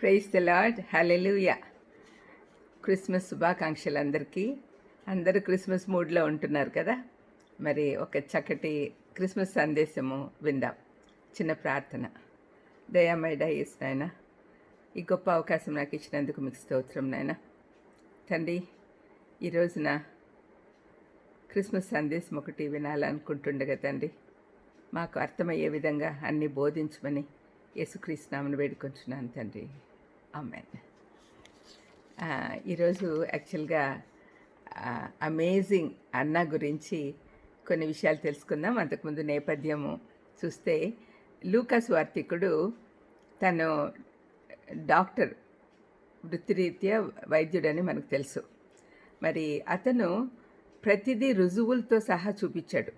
Praise the lord hallelujah Christmas శుభాకాంక్షలు అందరికీ. అందరూ క్రిస్మస్ మూడ్లో ఉంటున్నారు కదా? మరి ఒక చక్కటి క్రిస్మస్ సందేశము విందాం. చిన్న ప్రార్థన. దయామయ డైస్ నాయన ఈ గొప్ప అవకాశం నాకు ఇచ్చినందుకు మీకు స్తోత్రం నాయన. తండ్రి ఈ రోజున క్రిస్మస్ సందేశం ఒకటి వినాలనుకుంటుండగా తండ్రి మాకు అర్థమయ్యే విధంగా అన్నీ బోధించమని యేసుక్రీస్తునామను వేడుకొంచున్నాను తండ్రి. అమ్మాయి ఈరోజు యాక్చువల్గా అమేజింగ్ అన్న గురించి కొన్ని విషయాలు తెలుసుకుందాం. అంతకుముందు నేపథ్యము చూస్తే లూకాస్ వార్తికుడు తను డాక్టర్ వృత్తిరీత్యా వైద్యుడని మనకు తెలుసు. మరి అతను ప్రతిదీ రుజువులతో సహా చూపించాడు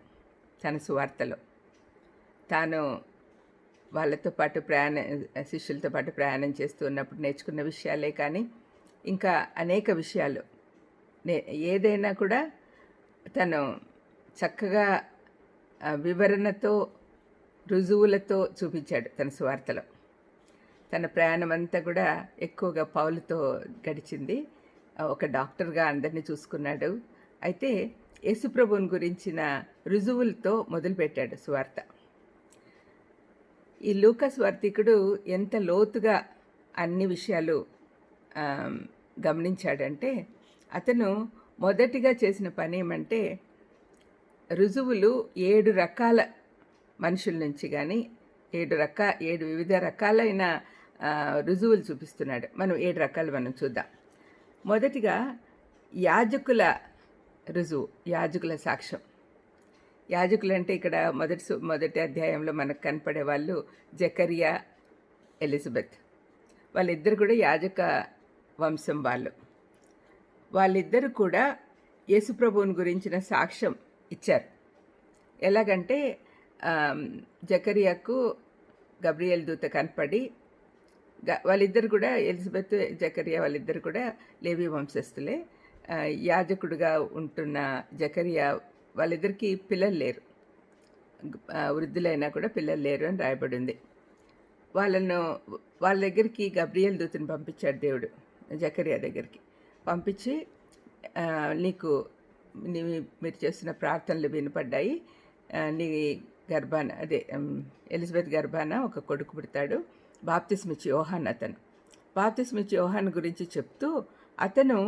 తన సువార్తలో. తాను వాళ్ళతో పాటు ప్రయాణ శిష్యులతో పాటు ప్రయాణం చేస్తూ ఉన్నప్పుడు నేర్చుకున్న విషయాలే కానీ ఇంకా అనేక విషయాలు. నే ఏదైనా కూడా తను చక్కగా వివరణతో రుజువులతో చూపించాడు తన సువార్తలో. తన ప్రయాణం అంతా కూడా ఎక్కువగా పౌలతో గడిచింది. ఒక డాక్టర్గా అందరినీ చూసుకున్నాడు. అయితే యేసుప్రభుని గురించిన రుజువులతో మొదలుపెట్టాడు సువార్త. ఈ లూకస్ వర్తికుడు ఎంత లోతుగా అన్ని విషయాలు గమనించాడంటే అతను మొదటిగా చేసిన పని ఏమంటే రుజువులు ఏడు రకాల మనుషుల నుంచి కానీ ఏడు రకా ఏడు వివిధ రకాలైన రుజువులు చూపిస్తున్నాడు. మనం ఏడు రకాలు మనం చూద్దాం. మొదటిగా యాజకుల రుజువు యాజకుల సాక్ష్యం. యాజకులు అంటే ఇక్కడ మొదటి సు- మొదటి అధ్యాయంలో మనకు కనపడే వాళ్ళు జకరియా ఎలిజబెత్. వాళ్ళిద్దరు కూడా యాజక వంశం వాళ్ళు. వాళ్ళిద్దరు కూడా యేసుప్రభువుని గురించిన సాక్ష్యం ఇచ్చారు. ఎలాగంటే జకరియాకు గబ్రియల్ దూత కనపడి గ- వాళ్ళిద్దరు కూడా ఎలిజబెత్ జకరియా వాళ్ళిద్దరు కూడా లేవి వంశస్థులే. యాజకుడుగా ఉంటున్న జకరియా వాళ్ళిద్దరికీ పిల్లలు లేరు. వృద్ధులైనా కూడా పిల్లలు లేరు అని రాయబడి ఉంది వాళ్ళను వాళ్ళ దగ్గరికి గబ్రియల్ దూతుని పంపించాడు దేవుడు జకరియా దగ్గరికి. పంపించి నీకు నీ మీరు చేస్తున్న ప్రార్థనలు వినపడ్డాయి. నీ గర్భాన అదే ఎలిజబెత్ గర్భాన ఒక కొడుకు పుడతాడు. బాప్తిస్మిచ్చి యోహాన్ అతను. బాప్తిస్మిచ్చి యోహాన్ గురించి చెప్తూ అతను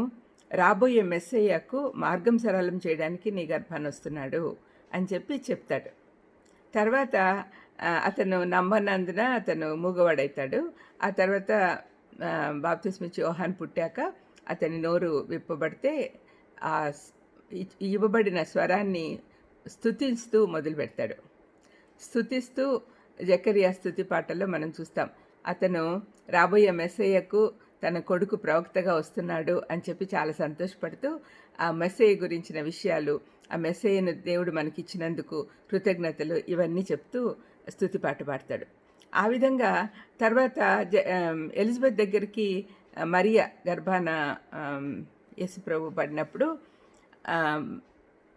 రాబోయే మెస్సయ్యకు మార్గం సరళం చేయడానికి నీ గర్భాన్ని వస్తున్నాడు అని చెప్పి చెప్తాడు. తర్వాత అతను నమ్మనందున అతను మూగవాడవుతాడు ఆ తర్వాత బాప్తిస్మిచ్చి యోహాన్ పుట్టాక అతని నోరు విప్పబడితే ఆ స్- ఇవ్వబడిన స్వరాన్ని స్థుతిస్తూ మొదలు పెడతాడు స్థుతిస్తూ జకరియా స్థుతి పాటల్లో మనం చూస్తాం. అతను రాబోయే మెస్సయ్యకు తన కొడుకు ప్రవక్తగా వస్తున్నాడు అని చెప్పి చాలా సంతోషపడుతూ ఆ మెస్సయ్య గురించిన విషయాలు ఆ మెస్సయ్యను దేవుడు మనకిచ్చినందుకు కృతజ్ఞతలు ఇవన్నీ చెప్తూ స్థుతి పాట పాడతాడు. ఆ విధంగా తర్వాత జ ఎలిజబెత్ దగ్గరికి మరియ మరియా గర్భాన ఆమ్, యేసుప్రభు పడినప్పుడు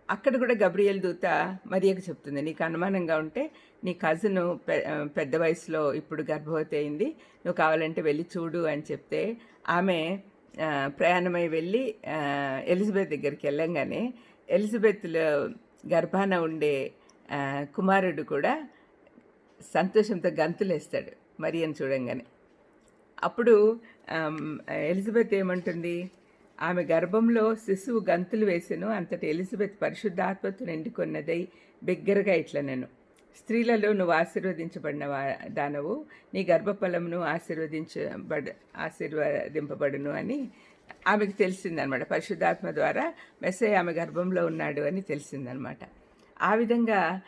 అక్కడ కూడా గబ్రియల్ దూత మరియకు చెప్తుంది నీకు అనుమానంగా ఉంటే నీ కజిన్ పెద్ద వయసులో ఇప్పుడు గర్భవతి అయింది నువ్వు కావాలంటే వెళ్ళి చూడు అని చెప్తే ఆమె ప్రయాణమై వెళ్ళి ఎలిజబెత్ దగ్గరికి వెళ్ళంగానే ఎలిజబెత్లో గర్భాన ఉండే కుమారుడు కూడా సంతోషంతో గంతులేస్తాడు మరియని చూడంగానే. అప్పుడు ఎలిజబెత్ ఏమంటుంది? ఆమె గర్భంలో శిశువు గంతులు వేసెను. అంతటి ఎలిజబెత్ పరిశుద్ధాత్మతో నిండుకొన్నదై బిగ్గరగా ఇట్లా నేను స్త్రీలలో నువ్వు ఆశీర్వదించబడిన వా- దానవు? నీ గర్భఫలమును ఆశీర్వదించబడ ఆశీర్వదింపబడును అని ఆమెకు తెలిసిందనమాట. పరిశుద్ధాత్మ ద్వారా మెస్సే ఆమె గర్భంలో ఉన్నాడు అని తెలిసిందనమాట. ఆ విధంగా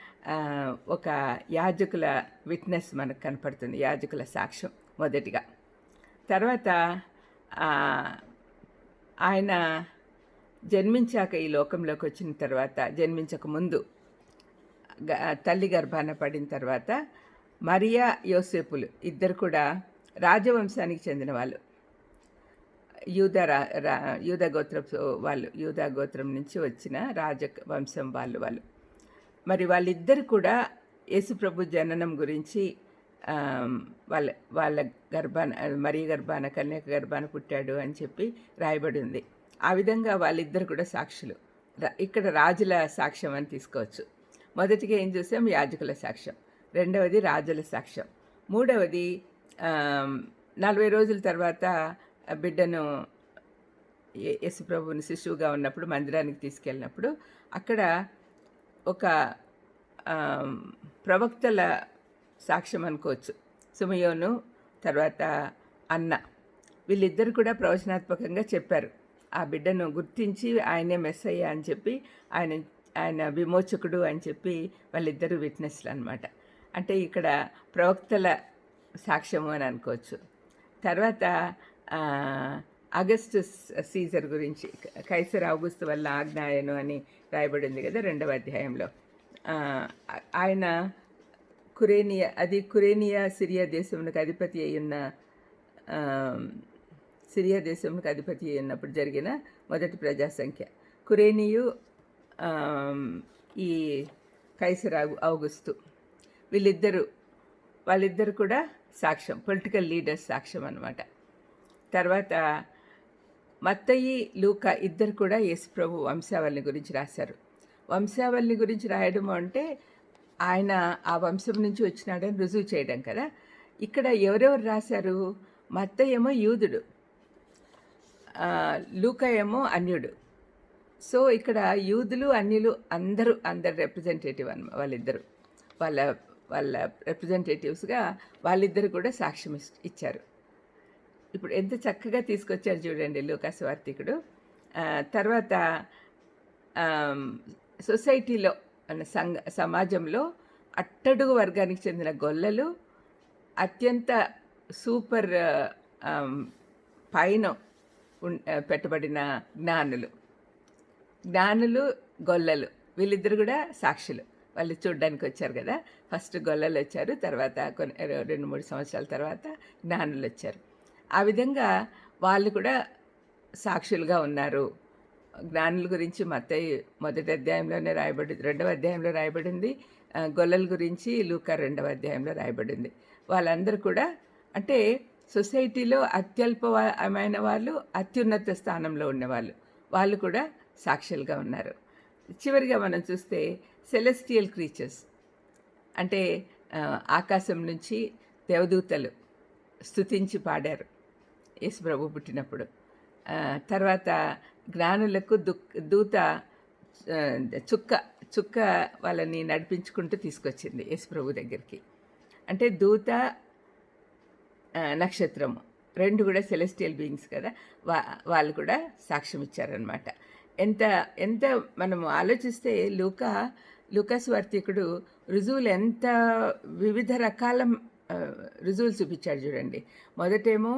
ఒక యాజకుల విట్నెస్ మనకు కనపడుతుంది. యాజకుల సాక్ష్యం మొదటిగా. తర్వాత ఆయన జన్మించాక ఈ లోకంలోకి వచ్చిన తర్వాత జన్మించక ముందు తల్లి గర్భాన పడిన తర్వాత మరియా యోసేపులు ఇద్దరు కూడా రాజవంశానికి చెందిన వాళ్ళు. యూద రా యూద గోత్రం వాళ్ళు యూద గోత్రం నుంచి వచ్చిన రాజ వంశం వాళ్ళు వాళ్ళు. మరి వాళ్ళిద్దరు కూడా యేసుప్రభు జననం గురించి వాళ్ళ వాళ్ళ గర్భాన మరీ గర్భాన కన్యక గర్భాన పుట్టాడు అని చెప్పి రాయబడి ఉంది ఆ విధంగా వాళ్ళిద్దరు కూడా సాక్షులు. ఇక్కడ రాజుల సాక్ష్యం అని తీసుకోవచ్చు. మొదటిగా ఏం చూసాం? యాజకుల సాక్ష్యం. రెండవది రాజుల సాక్ష్యం. మూడవది నలభై రోజుల తర్వాత బిడ్డను ఏ- ప్రభువుని శిశువుగా ఉన్నప్పుడు మందిరానికి తీసుకెళ్ళినప్పుడు అక్కడ ఒక ప్రవక్తల సాక్ష్యం అనుకోవచ్చు. సుమయోను తర్వాత అన్న. వీళ్ళిద్దరు కూడా ప్రవచనాత్మకంగా చెప్పారు. ఆ బిడ్డను గుర్తించి ఆయనే మెస్సయ్య అని చెప్పి ఆయన ఆయన విమోచకుడు అని చెప్పి వాళ్ళిద్దరూ విట్నెస్లు అనమాట అంటే ఇక్కడ ప్రవక్తల సాక్ష్యము అని అనుకోవచ్చు. తర్వాత ఆగస్టు సీజర్ గురించి కైసర్ ఆగస్టు వల్ల ఆజ్ఞాయను అని రాయబడింది కదా రెండవ అధ్యాయంలో. ఆయన కురేనియా అది కురేనియా సిరియా దేశమునకు అధిపతి అయ్యున్న సిరియా దేశమునకు అధిపతి అయినప్పుడు జరిగిన మొదటి ప్రజాసంఖ్య. కురేనియు ఈ కైసరాగు ఔ- ఔగుస్తు. వీళ్ళిద్దరూ వాళ్ళిద్దరు కూడా సాక్ష్యం పొలిటికల్ లీడర్స్ సాక్ష్యం అనమాట తర్వాత మత్తయి లూకా ఇద్దరు కూడా యేసుప్రభు వంశావళిని గురించి రాశారు. వంశావళిని గురించి రాయడం అంటే ఆయన ఆ వంశం నుంచి వచ్చినాడని రుజువు చేయడం కదా. ఇక్కడ ఎవరెవరు రాశారు? మత్తయి ఏమో యూదుడు ఆ, లూకా ఏమో అన్యుడు. సో ఇక్కడ యూదులు అన్యులు అందరూ అందరు రిప్రజెంటేటివ్ అన్న వాళ్ళిద్దరు. వాళ్ళ వాళ్ళ రిప్రజెంటేటివ్స్గా వాళ్ళిద్దరు కూడా సాక్ష్యం ఇచ్చారు. ఇప్పుడు ఎంత చక్కగా తీసుకొచ్చారు చూడండి లూకాసు వార్తికుడు తర్వాత సొసైటీలో సంఘ సమాజంలో అట్టడుగు వర్గానికి చెందిన గొల్లలు అత్యంత సూపర్ పైన పెట్టబడిన జ్ఞానులు. జ్ఞానులు గొల్లలు. వీళ్ళిద్దరు కూడా సాక్షులు. వాళ్ళు చూడ్డానికి వచ్చారు కదా. ఫస్ట్ గొల్లలు వచ్చారు తర్వాత కొన్ని రెండు మూడు సంవత్సరాల తర్వాత జ్ఞానులు వచ్చారు. ఆ విధంగా వాళ్ళు కూడా సాక్షులుగా ఉన్నారు. జ్ఞానుల గురించి మత్తయి మొదటి అధ్యాయంలోనే రాయబడి రెండవ అధ్యాయంలో రాయబడింది. గొల్లల గురించి లూకా రెండవ అధ్యాయంలో రాయబడింది. వాళ్ళందరూ కూడా అంటే సొసైటీలో అత్యల్పమైన వాళ్ళు అత్యున్నత స్థానంలో ఉన్నవాళ్ళు. వాళ్ళు కూడా సాక్షులుగా ఉన్నారు. చివరిగా మనం చూస్తే సెలెస్టియల్ క్రీచర్స్ అంటే ఆకాశం నుంచి దేవదూతలు స్థుతించి పాడారు. యేసు ప్రభు పుట్టినప్పుడు. తర్వాత జ్ఞానులకు దుక్ దూత చుక్క చుక్క వాళ్ళని నడిపించుకుంటూ తీసుకొచ్చింది యేసు ప్రభు దగ్గరికి. అంటే దూత నక్షత్రము రెండు కూడా సెలెస్టియల్ బీయింగ్స్ కదా వా వాళ్ళు కూడా సాక్ష్యం ఇచ్చారనమాట ఎంత ఎంత మనము ఆలోచిస్తే లూకా లూకాస్ వార్తికుడు రుజువులు ఎంత వివిధ రకాల రుజువులు చూపించాడు చూడండి. మొదటేమో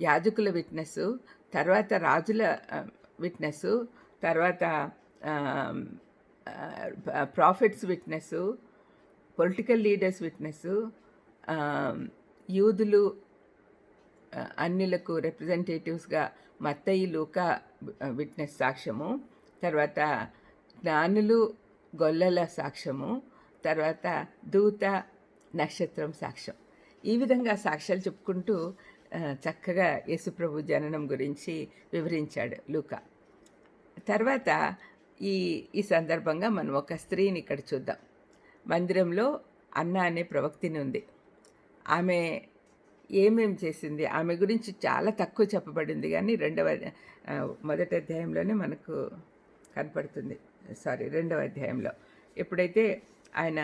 యాజకుల విట్నెస్ తర్వాత రాజుల విట్నెస్ తర్వాత prophets witness political leaders witness యూదులు అన్యులకు రిప్రజెంటేటివ్స్గా మత్తయి లూకా విట్నెస్ సాక్ష్యము తర్వాత జ్ఞానులు గొల్లల సాక్ష్యము తర్వాత దూత నక్షత్రం సాక్ష్యం. ఈ విధంగా సాక్ష్యాలు చెప్పుకుంటూ చక్కగా యేసుప్రభు జననం గురించి వివరించాడు లూకా. తర్వాత ఈ ఈ సందర్భంగా మనం ఒక స్త్రీని ఇక్కడ చూద్దాం. మందిరంలో అన్న అనే ప్రవక్తిని ఉంది. ఆమె ఏమేం చేసింది? ఆమె గురించి చాలా తక్కువ చెప్పబడింది కానీ రెండవ మొదటి అధ్యాయంలోనే మనకు కనపడుతుంది. సారీ రెండవ అధ్యాయంలో. ఎప్పుడైతే ఆయన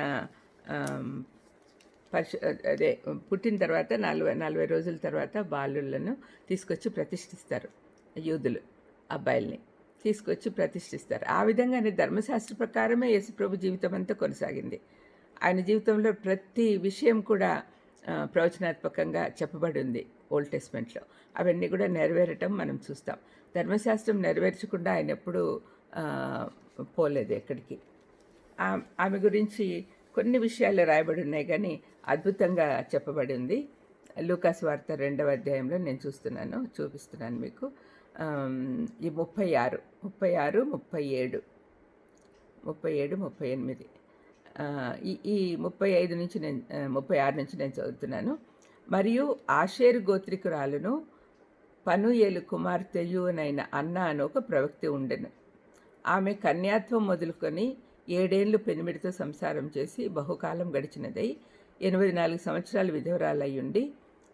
పరిశు అదే పుట్టిన తర్వాత నలభై నలభై రోజుల తర్వాత బాలులను తీసుకొచ్చి ప్రతిష్ఠిస్తారు యూదులు అబ్బాయిల్ని. తీసుకొచ్చి ప్రతిష్ఠిస్తారు. ఆ విధంగానే ధర్మశాస్త్ర ప్రకారమే యేసుప్రభు జీవితం అంతా కొనసాగింది. ఆయన జీవితంలో ప్రతి విషయం కూడా ప్రవచనాత్మకంగా చెప్పబడి ఉంది ఓల్డ్ టెస్ట్మెంట్లో. అవన్నీ కూడా నెరవేరటం మనం చూస్తాం. ధర్మశాస్త్రం నెరవేర్చకుండా ఆయన ఎప్పుడూ పోలేదు ఎక్కడికి. ఆమె గురించి కొన్ని విషయాలు రాయబడి ఉన్నాయి కానీ అద్భుతంగా చెప్పబడి ఉంది లూకాస్ వార్త రెండవ అధ్యాయంలో నేను చూస్తున్నాను చూపిస్తున్నాను మీకు. ఈ ముప్పై ఆరు ముప్పై ఆరు ముప్పై ఏడు. ముప్పై ఏడు ముప్పై ఎనిమిది. ఈ ఈ ముప్పై ఐదు నుంచి నేను ముప్పై ఆరు నుంచి నేను చదువుతున్నాను. మరియు ఆషేరు గోత్రికురాలును పనుయేలు కుమార్తెయునైన అన్న అని ఒక ప్రవక్తి ఉండెను. ఆమె కన్యాత్వం మొదలుకొని ఏడేళ్ళు పెనిమిడితో సంసారం చేసి బహుకాలం గడిచినదై ఎనభై నాలుగు సంవత్సరాలు విధవరాలయ్యుండి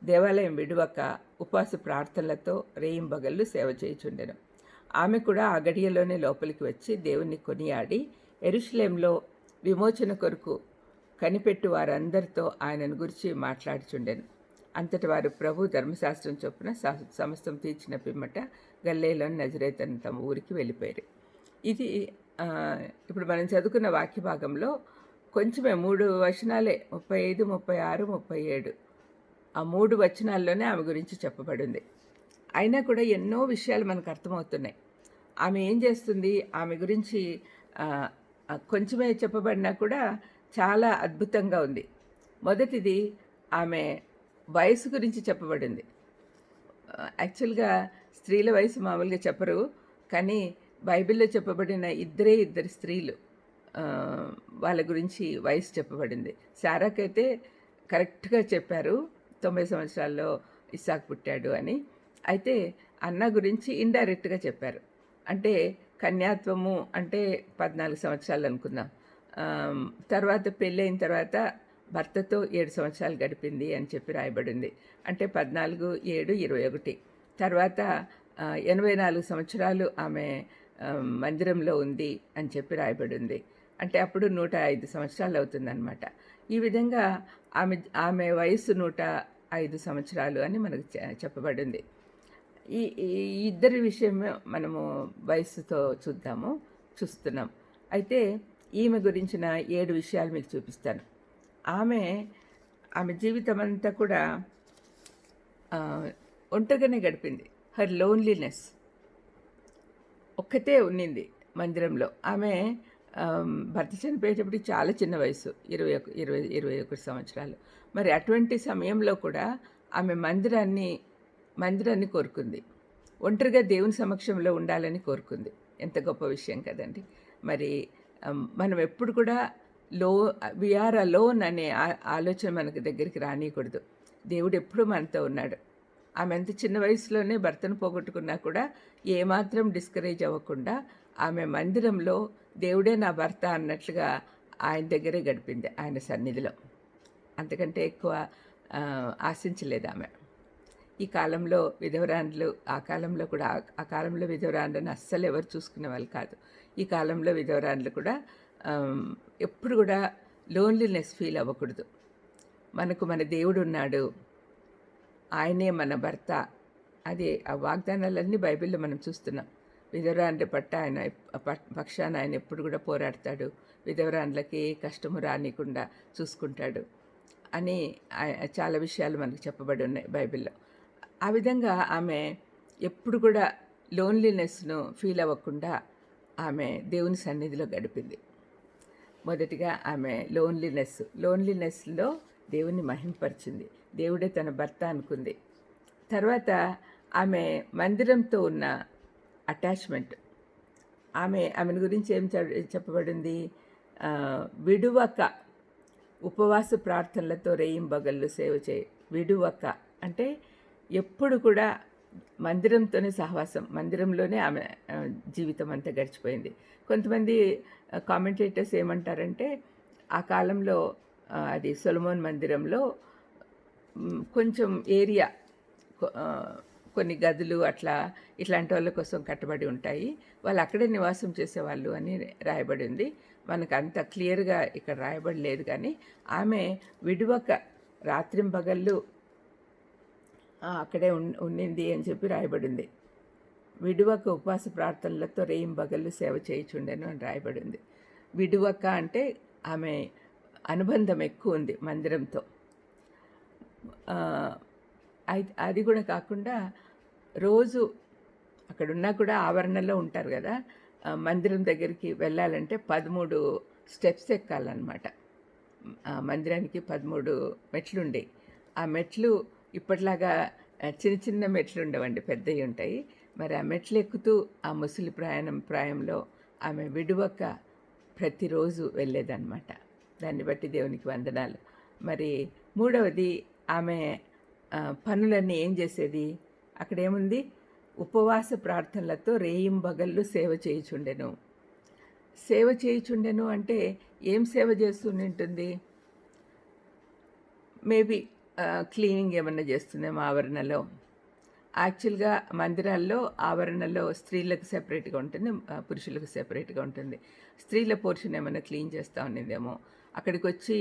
దేవాలయం విడువక ఉపవాస ప్రార్థనలతో రేయింబగళ్ళు సేవ చేయుచుండెను. ఆమె కూడా ఆ గడియలోనే లోపలికి వచ్చి దేవుణ్ణి కొనియాడి ఎరుషులేంలో విమోచన కొరకు కనిపెట్టు వారందరితో ఆయనను గురించి మాట్లాడుచుండెను. అంతటి వారు ప్రభు ధర్మశాస్త్రం చొప్పున సమస్తం తీర్చిన పిమ్మట గల్లేలోని నజరేతను తమ ఊరికి వెళ్ళిపోయారు. ఇది ఇప్పుడు మనం చదువుకున్న వాక్య భాగంలో కొంచెమే మూడు వచనాలే ముప్పై ఐదు ముప్పై ఆరు ముప్పై ఏడు ఆ మూడు వచనాల్లోనే ఆమె గురించి చెప్పబడింది. అయినా కూడా ఎన్నో విషయాలు మనకు అర్థమవుతున్నాయి. ఆమె ఏం చేస్తుంది? ఆమె గురించి కొంచెమే చెప్పబడినా కూడా చాలా అద్భుతంగా ఉంది. మొదటిది ఆమె వయసు గురించి చెప్పబడింది. యాక్చువల్గా స్త్రీల వయసు మామూలుగా చెప్పరు కానీ బైబిల్లో చెప్పబడిన ఇద్దరే ఇద్దరు స్త్రీలు. వాళ్ళ గురించి వయసు చెప్పబడింది. శారాకైతే కరెక్ట్గా చెప్పారు. తొంభై సంవత్సరాల్లో ఇసాక్ పుట్టాడు అని. అయితే అన్న గురించి ఇండైరెక్ట్గా చెప్పారు. అంటే కన్యాత్వము అంటే పద్నాలుగు సంవత్సరాలు అనుకుందాం. తర్వాత పెళ్ళైన తర్వాత భర్తతో ఏడు సంవత్సరాలు గడిపింది అని చెప్పి రాయబడింది. అంటే పద్నాలుగు ఏడు ఇరవై ఒకటి. తర్వాత ఎనభై నాలుగు సంవత్సరాలు ఆమె మందిరంలో ఉంది అని చెప్పి రాయబడింది. అంటే అప్పుడు నూట ఐదు సంవత్సరాలు అవుతుందన్నమాట. ఈ విధంగా ఆమె ఆమె వయసు నూట ఐదు సంవత్సరాలు అని మనకు చె- చెప్పబడింది. ఈ ఇద్దరి విషయం మనము వయస్సుతో చూద్దాము చూస్తున్నాం. అయితే ఈమె గురించిన ఏడు విషయాలు మీకు చూపిస్తాను. ఆమె ఆమె జీవితం అంతా కూడా ఒంటరిగానే గడిపింది. Her loneliness. ఒక్కతే ఉన్నింది మందిరంలో. ఆమె భర్త చనిపోయేటప్పుడు చాలా చిన్న వయసు ఇరవై ఒక ఇరవై ఇరవై ఒకటి సంవత్సరాలు. మరి అటువంటి సమయంలో కూడా ఆమె మందిరాన్ని మందిరాన్ని కోరుకుంది. ఒంటరిగా దేవుని సమక్షంలో ఉండాలని కోరుకుంది. ఎంత గొప్ప విషయం కదండి. మరి మనం ఎప్పుడు కూడా లో విఆర్ అలోన్ అనే ఆలోచన మనకు దగ్గరికి రానియకూడదు. దేవుడు ఎప్పుడూ మనతో ఉన్నాడు. ఆమె అంత చిన్న వయసులోనే భర్తను పోగొట్టుకున్నా కూడా ఏమాత్రం డిస్కరేజ్ అవ్వకుండా ఆమె మందిరంలో దేవుడే నా భర్త అన్నట్లుగా ఆయన దగ్గరే గడిపింది ఆయన సన్నిధిలో. అంతకంటే ఎక్కువ ఆశించలేదు ఆమె. ఈ కాలంలో విధవరాండ్లు ఆ కాలంలో కూడా ఆ- కాలంలో విధవరాండ్లను అస్సలు ఎవరు చూసుకునే వాళ్ళు కాదు. ఈ కాలంలో విధవరాండ్లు కూడా ఎప్పుడు కూడా లోన్లీనెస్ ఫీల్ అవ్వకూడదు. మనకు మన దేవుడు ఉన్నాడు. ఆయనే మన భర్త. అదే ఆ వాగ్దానాలన్నీ బైబిల్లో మనం చూస్తున్నాం. విధవరాండ్ల పట్ట ఆయన పక్షాన ఆయన ఎప్పుడు కూడా పోరాడతాడు. విధవరాండ్లకి ఏ కష్టము రానికుండా చూసుకుంటాడు అని చాలా విషయాలు మనకు చెప్పబడి ఉన్నాయి బైబిల్లో. ఆ విధంగా ఆమె ఎప్పుడు కూడా లోన్లీనెస్ను ఫీల్ అవ్వకుండా ఆమె దేవుని సన్నిధిలో గడిపింది. మొదటిగా ఆమె లోన్లీనెస్ లోన్లీనెస్లో దేవుని మహింపరిచింది. దేవుడే తన భర్త అనుకుంది. తర్వాత ఆమె మందిరంతో ఉన్న అటాచ్మెంట్. ఆమె ఆమెను గురించి ఏం చెప్పబడింది? విడువక ఉపవాస ప్రార్థనలతో రేయింబగళ్ళు సేవ చేయి. విడువక అంటే ఎప్పుడు కూడా మందిరంతోనే సహవాసం మందిరంలోనే ఆమె జీవితం అంతా గడిచిపోయింది. కొంతమంది కామెంటేటర్స్ ఏమంటారంటే ఆ కాలంలో అది సొలమోన్ మందిరంలో కొంచెం ఏరియా కొన్ని గదులు అట్లా ఇట్లాంటి వాళ్ళ కోసం కట్టబడి ఉంటాయి. వాళ్ళు అక్కడే నివాసం చేసేవాళ్ళు అని రాయబడి ఉంది. మనకు అంత క్లియర్గా ఇక్కడ రాయబడి లేదు కానీ ఆమె విడువక రాత్రింబగళ్ళు అక్కడే ఉండింది అని చెప్పి రాయబడింది విడువక ఉపవాస ప్రార్థనలతో రేయింబగళ్ళు సేవ చేయుచుండెను అని రాయబడింది విడువక అంటే ఆమె అనుబంధం ఎక్కువ ఉంది మందిరంతో. అది కూడా కాకుండా రోజు అక్కడున్నా కూడా ఆవరణలో ఉంటారు కదా మందిరం దగ్గరికి వెళ్ళాలంటే పదమూడు స్టెప్స్ ఎక్కాలన్నమాట. మందిరానికి పదమూడు మెట్లు ఉండేవి ఆ మెట్లు ఇప్పట్లాగా చిన్న చిన్న మెట్లు ఉండవండి పెద్దవి ఉంటాయి. మరి ఆ మెట్లు ఎక్కుతూ ఆ ముసలి ప్రయాణం ప్రాయంలో ఆమె విడువక ప్రతిరోజు వెళ్ళేదన్నమాట. దాన్ని బట్టి దేవునికి వందనాలు. మరి మూడవది ఆమె పనులన్నీ ఏం చేసేది? అక్కడేముంది? ఉపవాస ప్రార్థనలతో రేయింబగళ్ళు సేవ చేయుచుండెను. సేవ చేయుచుండెను అంటే ఏం సేవ చేస్తుంటుంది మేబీ క్లీనింగ్ ఏమన్నా చేస్తుందేమో ఆవరణలో. యాక్చువల్గా మందిరాల్లో ఆవరణలో స్త్రీలకు సెపరేట్గా ఉంటుంది పురుషులకు సెపరేట్గా ఉంటుంది. స్త్రీల పోర్షన్ ఏమైనా క్లీన్ చేస్తూ ఉన్నదేమో. అక్కడికి వచ్చి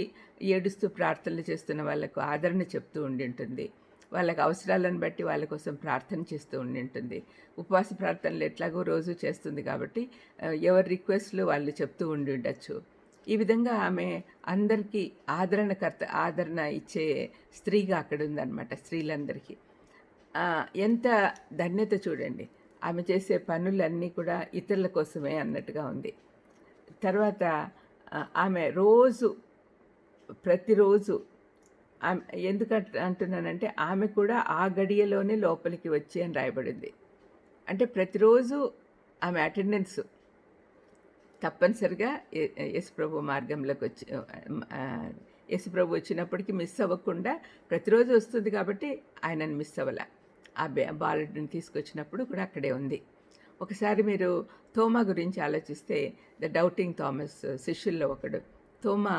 ఏడుస్తూ ప్రార్థనలు చేస్తున్న వాళ్ళకు ఆదరణ చెప్తూ ఉండి ఉంటుంది. వాళ్ళకి అవసరాలను బట్టి వాళ్ళ కోసం ప్రార్థన చేస్తూ ఉండి ఉంటుంది ఉపవాస ప్రార్థనలు ఎట్లాగో రోజు చేస్తుంది కాబట్టి ఎవరి రిక్వెస్ట్లు వాళ్ళు చెప్తూ ఉండి ఉండొచ్చు ఈ విధంగా ఆమె అందరికీ ఆదరణకర్త ఆదరణ ఇచ్చే స్త్రీగా అక్కడ ఉందన్నమాట స్త్రీలందరికీ. ఎంత ధన్యత చూడండి. ఆమె చేసే పనులన్నీ కూడా ఇతరుల కోసమే అన్నట్టుగా ఉంది. తర్వాత ఆమె రోజు ప్రతిరోజు ఎందుకు అంటున్నానంటే ఆమె కూడా ఆ గడియలోనే లోపలికి వచ్చి అని రాయబడింది. అంటే ప్రతిరోజు ఆమె అటెండెన్స్ తప్పనిసరిగా యశుప్రభు మార్గంలోకి వచ్చి యశుప్రభు వచ్చినప్పటికీ మిస్ అవ్వకుండా ప్రతిరోజు వస్తుంది కాబట్టి ఆయనను మిస్ అవ్వాల. ఆ బే బాలుడిని తీసుకొచ్చినప్పుడు కూడా అక్కడే ఉంది. ఒకసారి మీరు తోమా గురించి ఆలోచిస్తే ద డౌటింగ్ థామస్ శిష్యుల్లో ఒకడు తోమా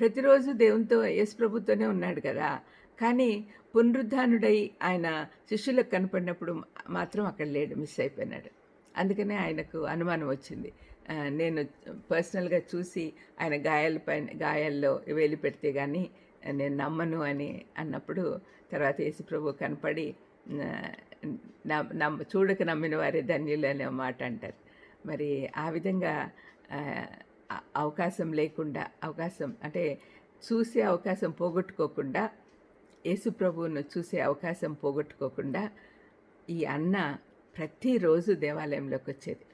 ప్రతిరోజు దేవునితో యేసు ప్రభుతోనే ఉన్నాడు కదా. కానీ పునరుద్ధానుడై ఆయన శిష్యులకు కనపడినప్పుడు మాత్రం అక్కడ లేడు మిస్ అయిపోయినాడు. అందుకనే ఆయనకు అనుమానం వచ్చింది. నేను పర్సనల్గా చూసి ఆయన గాయాల పైన గాయాల్లో వేలు పెడితే కానీ నేను నమ్మను అని అన్నప్పుడు తర్వాత యేసుప్రభు కనపడి నమ్- నమ్మ చూడక నమ్మిన వారే ధన్యులు అనే మాట అంటారు. మరి ఆ విధంగా అవకాశం లేకుండా అవకాశం అంటే చూసే అవకాశం పోగొట్టుకోకుండా యేసు ప్రభువును చూసే అవకాశం పోగొట్టుకోకుండా ఈ అన్న ప్రతిరోజు దేవాలయంలోకి వచ్చేది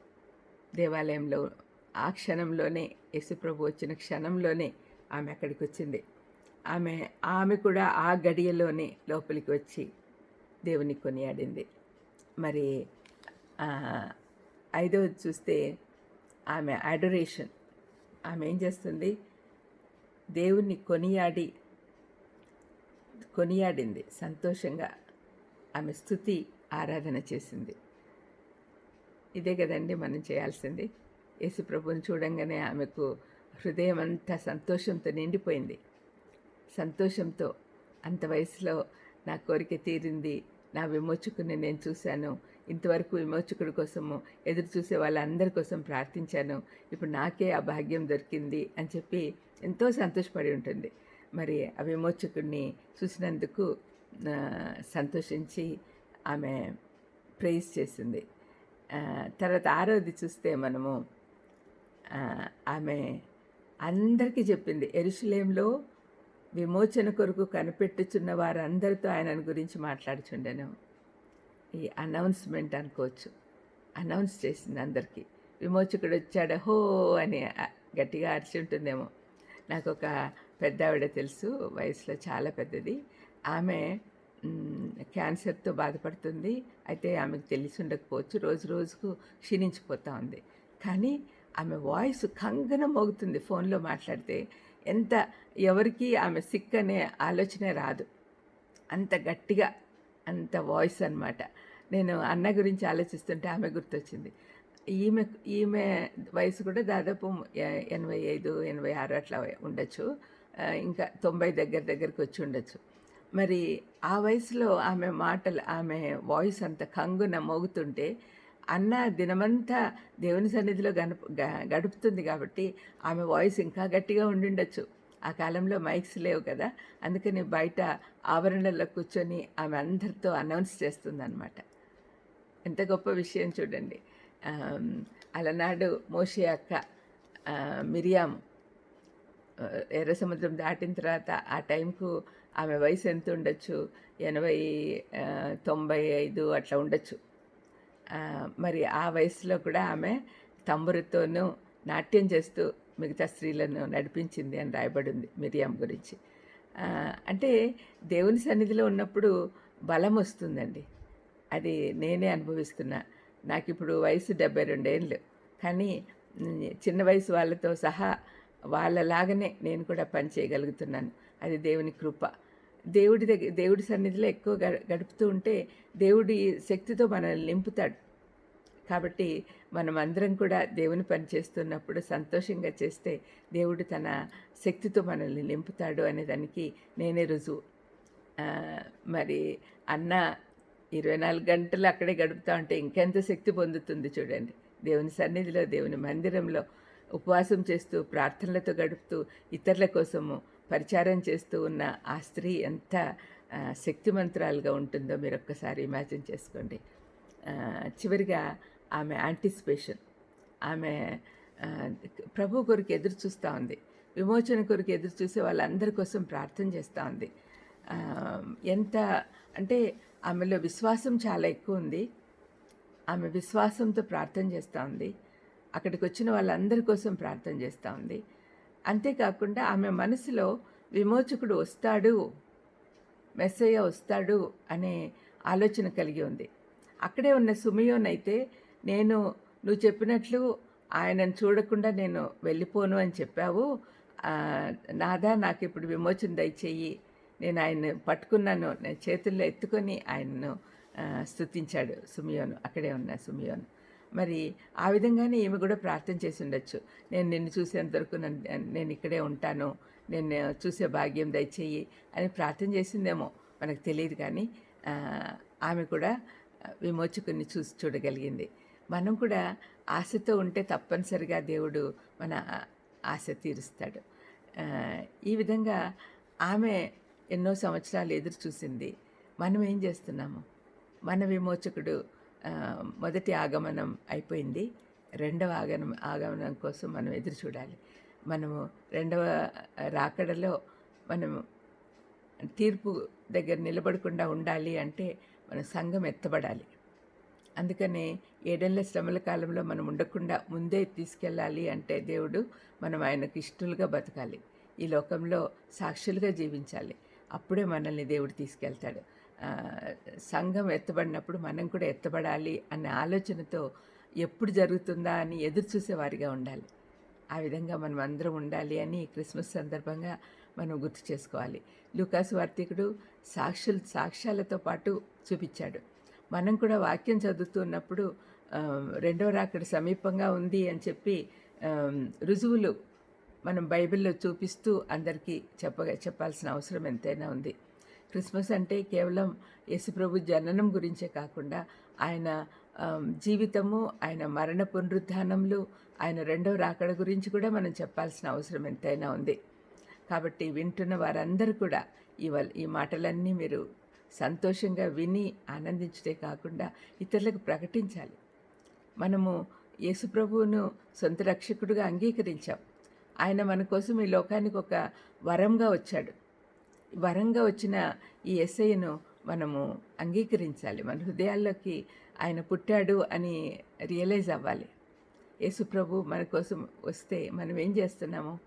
దేవాలయంలో ఆ క్షణంలోనే యేసుప్రభు వచ్చిన క్షణంలోనే ఆమె అక్కడికి వచ్చింది ఆమె ఆమె కూడా ఆ గడియలోనే లోపలికి వచ్చి దేవుని కొనియాడింది. మరి ఐదవది చూస్తే ఆమె అడరేషన్ ఆమె ఏం చేస్తుంది? దేవుణ్ణి కొనియాడి కొనియాడింది. సంతోషంగా ఆమె స్థుతి ఆరాధన చేసింది. ఇదే కదండి మనం చేయాల్సింది. యేసు ప్రభుని చూడంగానే ఆమెకు హృదయం అంతా సంతోషంతో నిండిపోయింది. సంతోషంతో అంత వయసులో నా కోరిక తీరింది నా విమోచకుని నేను చూశాను ఇంతవరకు విమోచకుడి కోసము ఎదురు చూసే వాళ్ళందరి కోసం ప్రార్థించాను. ఇప్పుడు నాకే ఆ భాగ్యం దొరికింది అని చెప్పి ఎంతో సంతోషపడి ఉంటుంది. మరి ఆ విమోచకుడిని చూసినందుకు సంతోషించి ఆమె ప్రేజ్ చేసింది. తర్వాత ఆరోది చూస్తే మనము ఆమె అందరికీ చెప్పింది. ఎరుషులేంలో విమోచన కొరకు కనిపెట్టుచున్న వారందరితో ఆయనను గురించి మాట్లాడుచుండెను. ఈ అనౌన్స్మెంట్ అనుకోవచ్చు. అనౌన్స్ చేసింది అందరికీ. విమోచకుడు వచ్చాడు హో అని గట్టిగా అరిచి ఉంటుందేమో. నాకు ఒక పెద్ద ఆవిడ తెలుసు వయసులో చాలా పెద్దది. ఆమె క్యాన్సర్తో బాధపడుతుంది. అయితే ఆమెకు తెలిసి ఉండకపోవచ్చు. రోజు రోజుకు క్షీణించిపోతూ ఉంది. కానీ ఆమె వాయిస్ కంగన మోగుతుంది ఫోన్లో మాట్లాడితే. ఎంత ఎవరికి ఆమె సిక్ అనే ఆలోచనే రాదు. అంత గట్టిగా అంత వాయిస్ అన్నమాట. నేను అన్న గురించి ఆలోచిస్తుంటే ఆమె గుర్తొచ్చింది. ఈమె ఈమె వయసు కూడా దాదాపు ఎ- ఎనభై ఐదు ఎనభై ఆరు అట్లా ఉండొచ్చు. ఇంకా తొంభై దగ్గర దగ్గరకు వచ్చి ఉండొచ్చు. మరి ఆ వయసులో ఆమె మాటలు ఆమె వాయిస్ అంత కంగున మోగుతుంటే అన్న దినమంతా దేవుని సన్నిధిలో గనుపు గ- గడుపుతుంది కాబట్టి ఆమె వాయిస్ ఇంకా గట్టిగా ఉండుండొచ్చు. ఆ కాలంలో మైక్స్ లేవు కదా. అందుకని బయట ఆవరణలో కూర్చొని ఆమె అందరితో అనౌన్స్ చేస్తుందన్నమాట. ఎంత గొప్ప విషయం చూడండి. అలనాడు మోషే అక్క మిరియాము ఎర్ర సముద్రం దాటిన తర్వాత ఆ టైంకు ఆమె వయసు ఎంత ఉండొచ్చు? ఎనభై తొంభై ఐదు అట్లా ఉండొచ్చు. మరి ఆ వయసులో కూడా ఆమె తంబురుతోనూ నాట్యం చేస్తూ మిగతా స్త్రీలను నడిపించింది అని రాయబడి ఉంది మిరియాం గురించి అంటే దేవుని సన్నిధిలో ఉన్నప్పుడు బలం వస్తుందండి. అది నేనే అనుభవిస్తున్నా. నాకు ఇప్పుడు వయసు డెబ్బై రెండేళ్ళు. కానీ చిన్న వయసు వాళ్ళతో సహా వాళ్ళలాగానే నేను కూడా పని చేయగలుగుతున్నాను. అది దేవుని కృప. దేవుడి దగ్గర దేవుడి సన్నిధిలో ఎక్కువ గడుపుతూ ఉంటే దేవుడి శక్తితో మనల్ని నింపుతాడు. కాబట్టి మనం అందరం కూడా దేవుని పని చేస్తున్నప్పుడు సంతోషంగా చేస్తే దేవుడు తన శక్తితో మనల్ని నింపుతాడు అనే దానికి నేనే రుజువు. మరి అన్న ఇరవై నాలుగు గంటలు అక్కడే గడుపుతా ఉంటే ఇంకెంత శక్తి పొందుతుంది చూడండి. దేవుని సన్నిధిలో దేవుని మందిరంలో ఉపవాసం చేస్తూ ప్రార్థనలతో గడుపుతూ ఇతరుల కోసము పరిచారం చేస్తూ ఉన్న ఆ స్త్రీ ఎంత శక్తిమంత్రాలుగా ఉంటుందో మీరు ఒక్కసారి ఇమాజిన్ చేసుకోండి. చివరిగా ఆమె యాంటిసిపేషన్ ఆమె ప్రభు కొరకు ఎదురు చూస్తూ ఉంది. విమోచన కొరకు ఎదురు చూసే వాళ్ళందరి కోసం ప్రార్థన చేస్తూ ఉంది. ఎంత అంటే ఆమెలో విశ్వాసం చాలా ఎక్కువ ఉంది. ఆమె విశ్వాసంతో ప్రార్థన చేస్తూ ఉంది. అక్కడికి వచ్చిన వాళ్ళందరి కోసం ప్రార్థన చేస్తూ ఉంది. అంతేకాకుండా ఆమె మనసులో విమోచకుడు వస్తాడు మెస్సయ్య వస్తాడు అనే ఆలోచన కలిగి ఉంది. అక్కడే ఉన్న సుమియోన్ అయితే నేను నువ్వు చెప్పినట్లు ఆయనను చూడకుండా నేను వెళ్ళిపోను అని చెప్పావు. నాదా నాకు ఇప్పుడు విమోచన దయచేయి. నేను ఆయన్ని పట్టుకున్నాను. నేను చేతుల్లో ఎత్తుకొని ఆయన్ను స్థుతించాడు స్తుతించాడు సుమియోను. అక్కడే ఉన్న సుమియోను. మరి ఆ విధంగానే ఈమె కూడా ప్రార్థన చేసి ఉండొచ్చు. నేను నిన్ను చూసేంత వరకు నేను ఇక్కడే ఉంటాను. నేను చూసే భాగ్యం దయచేయి అని ప్రార్థన చేసిందేమో మనకు తెలియదు కానీ ఆమె కూడా విమోచకుని చూసి చూడగలిగింది. మనం కూడా ఆశతో ఉంటే తప్పనిసరిగా దేవుడు మన ఆశ తీరుస్తాడు. ఈ విధంగా ఆమె ఎన్నో సంవత్సరాలు ఎదురు చూసింది. మనం ఏం చేస్తున్నాము? మన విమోచకుడు మొదటి ఆగమనం అయిపోయింది. రెండవ ఆగమనం ఆగమనం కోసం మనం ఎదురు చూడాలి. మనము రెండవ రాకడలో మనము తీర్పు దగ్గర నిలబడకుండా ఉండాలి అంటే మన సంఘం ఎత్తబడాలి. అందుకనే ఏడేళ్ళ శ్రమల కాలంలో మనం ఉండకుండా ముందే తీసుకెళ్ళాలి అంటే దేవుడు మనం ఆయనకు ఇష్టలుగా బతకాలి. ఈ లోకంలో సాక్షులుగా జీవించాలి. అప్పుడే మనల్ని దేవుడు తీసుకెళ్తాడు. సంఘం ఎత్తబడినప్పుడు మనం కూడా ఎత్తబడాలి అనే ఆలోచనతో ఎప్పుడు జరుగుతుందా అని ఎదురు చూసేవారిగా ఉండాలి. ఆ విధంగా మనం అందరం ఉండాలి అని క్రిస్మస్ సందర్భంగా మనం గుర్తు చేసుకోవాలి. లూకాసు వార్తికుడు సాక్షులు సాక్ష్యాలతో పాటు చూపించాడు. మనం కూడా వాక్యం చదువుతున్నప్పుడు రెండవ రాకడ సమీపంగా ఉంది అని చెప్పి రుజువులు మనం బైబిల్లో చూపిస్తూ అందరికీ చెప్పగా చెప్పాల్సిన అవసరం ఎంతైనా ఉంది. క్రిస్మస్ అంటే కేవలం యేసుప్రభు జననం గురించే కాకుండా ఆయన జీవితము ఆయన మరణ పునరుద్ధానములు ఆయన రెండవ రాకడ గురించి కూడా మనం చెప్పాల్సిన అవసరం ఎంతైనా ఉంది. కాబట్టి వింటున్న వారందరూ కూడా ఇవ ఈ మాటలన్నీ మీరు సంతోషంగా విని ఆనందించటే కాకుండా ఇతరులకు ప్రకటించాలి. మనము యేసుప్రభువును సొంత రక్షకుడుగా అంగీకరించాం. ఆయన మన కోసం ఈ లోకానికి ఒక వరంగా వచ్చాడు. వరంగా వచ్చిన ఈ ఎస్ఐను మనము అంగీకరించాలి. మన హృదయాల్లోకి ఆయన పుట్టాడు అని రియలైజ్ అవ్వాలి. యేసుప్రభు మన కోసం వస్తే మనం ఏం చేస్తున్నాము?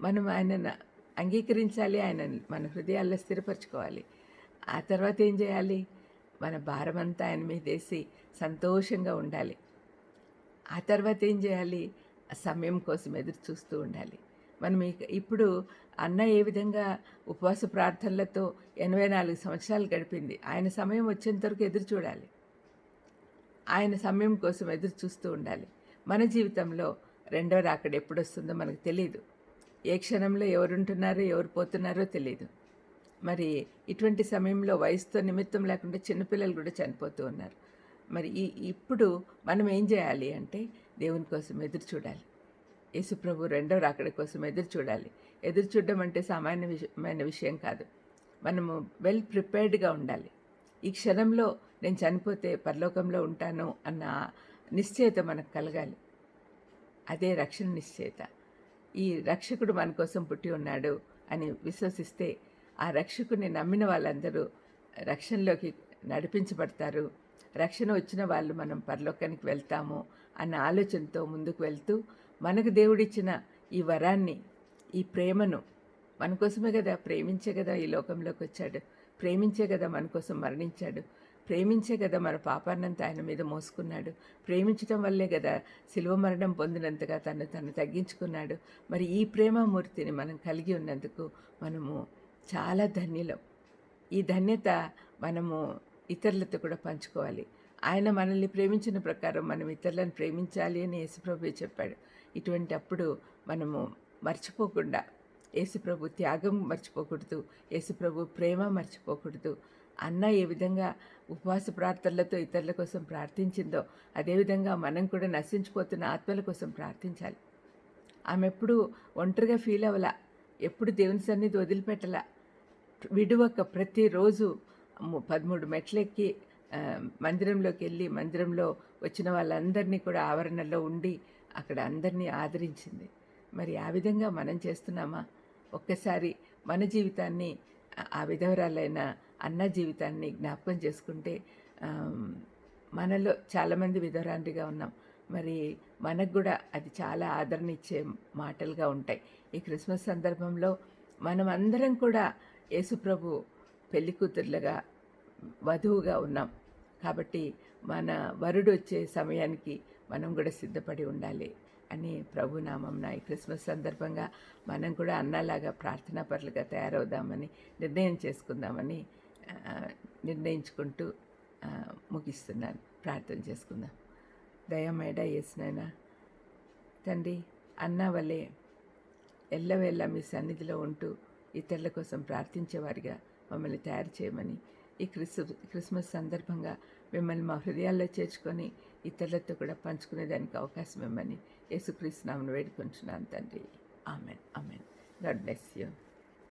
మనం ఆయనను అంగీకరించాలి. ఆయన మన హృదయాల్లో స్థిరపరచుకోవాలి. ఆ తర్వాత ఏం చేయాలి? మన భారమంతా ఆయన మీదేసి సంతోషంగా ఉండాలి. ఆ తర్వాత ఏం చేయాలి? సమయం కోసం ఎదురు చూస్తూ ఉండాలి. మనం ఇప్పుడు అన్న ఏ విధంగా ఉపవాస ప్రార్థనలతో ఎనభై నాలుగు సంవత్సరాలు గడిపింది. ఆయన సమయం వచ్చేంత వరకు ఎదురు చూడాలి. ఆయన సమయం కోసం ఎదురు చూస్తూ ఉండాలి. మన జీవితంలో రెండవ రాకడ ఎప్పుడు వస్తుందో మనకు తెలియదు ఏ క్షణంలో ఎవరుంటున్నారో ఎవరు పోతున్నారో తెలియదు మరి ఇటువంటి సమయంలో వయసుతో నిమిత్తం లేకుండా చిన్నపిల్లలు కూడా చనిపోతూ ఉన్నారు. మరి ఈ ఇప్పుడు మనం ఏం చేయాలి అంటే దేవుని కోసం ఎదురు చూడాలి. యేసుప్రభు రెండవ రాకడ కోసం ఎదురు చూడాలి. ఎదురు చూడడం అంటే సామాన్య విషయమైన విషయం కాదు. మనము వెల్ ప్రిపేర్డ్గా ఉండాలి. ఈ క్షణంలో నేను చనిపోతే పరలోకంలో ఉంటాను అన్న నిశ్చయత మనకు కలగాలి. అదే రక్షణ నిశ్చయత. ఈ రక్షకుడు మన కోసం పుట్టి ఉన్నాడు అని విశ్వసిస్తే ఆ రక్షకుని నమ్మిన వాళ్ళందరూ రక్షణలోకి నడిపించబడతారు. రక్షణ వచ్చిన వాళ్ళు మనం పరలోకానికి వెళ్తాము అన్న ఆలోచనతో ముందుకు వెళ్తూ మనకు దేవుడిచ్చిన ఈ వరాన్ని ఈ ప్రేమను మన కోసమే కదా ప్రేమించే కదా ఈ లోకంలోకి వచ్చాడు. ప్రేమించే కదా మన కోసం మరణించాడు. ప్రేమించే కదా మన పాపాన్నంతా ఆయన మీద మోసుకున్నాడు. ప్రేమించడం వల్లే కదా శిలువ మరణం పొందినంతగా తను తను తగ్గించుకున్నాడు. మరి ఈ ప్రేమమూర్తిని మనం కలిగి ఉన్నందుకు మనము చాలా ధన్యులం. ఈ ధన్యత మనము ఇతరులతో కూడా పంచుకోవాలి. ఆయన మనల్ని ప్రేమించిన ప్రకారం మనం ఇతరులను ప్రేమించాలి అని యేసుప్రభు చెప్పాడు. ఇటువంటి అప్పుడు మనము మర్చిపోకుండా యేసుప్రభు త్యాగం మర్చిపోకూడదు యేసుప్రభు ప్రేమ మర్చిపోకూడదు. అన్న ఏ విధంగా ఉపవాస ప్రార్థనలతో ఇతరుల కోసం ప్రార్థించిందో అదేవిధంగా మనం కూడా నశించిపోతున్న ఆత్మల కోసం ప్రార్థించాలి. ఆమె ఎప్పుడు ఒంటరిగా ఫీల్ అవ్వలా. ఎప్పుడు దేవుని సన్నిధి వదిలిపెట్టలా. విడువక ప్రతిరోజు పదమూడు మెట్లెక్కి మందిరంలోకి వెళ్ళి మందిరంలో వచ్చిన వాళ్ళందరినీ కూడా ఆవరణలో ఉండి అక్కడ అందరినీ ఆదరించింది. మరి ఆ విధంగా మనం చేస్తున్నామా? ఒక్కసారి మన జీవితాన్ని ఆ- విధవరాలైన అన్న జీవితాన్ని జ్ఞాపకం చేసుకుంటే మనలో చాలామంది విధవరాంటిగా ఉన్నాం. మరి మనకు కూడా అది చాలా ఆదరణ ఇచ్చే మాటలుగా ఉంటాయి. ఈ క్రిస్మస్ సందర్భంలో మనం అందరం కూడా యేసుప్రభు పెళ్ళి కూతుర్లుగా వధువుగా ఉన్నాం. కాబట్టి మన వరుడు వచ్చే సమయానికి మనం కూడా సిద్ధపడి ఉండాలి అని ప్రభునామం ఈ క్రిస్మస్ సందర్భంగా మనం కూడా అన్నలాగా ప్రార్థనా పరులుగా తయారవుదామని నిర్ణయం చేసుకుందామని నిర్ణయించుకుంటూ ముగిస్తున్నాను. ప్రార్థన చేసుకుందాం. దయమేడ వేసినైనా తండ్రి అన్న వలె ఎల్లవేళ్ళ మీ సన్నిధిలో ఉంటూ ఇతరుల కోసం ప్రార్థించేవారిగా మమ్మల్ని తయారు చేయమని ఈ క్రిస్ క్రిస్మస్ సందర్భంగా మిమ్మల్ని మా హృదయాల్లో చేర్చుకొని ఇతరులతో కూడా పంచుకునేదానికి అవకాశం ఇవ్వమని యేసుక్రీస్తు నామను వేడుకుంటున్నాను తండ్రి. Amen. Amen. God bless you.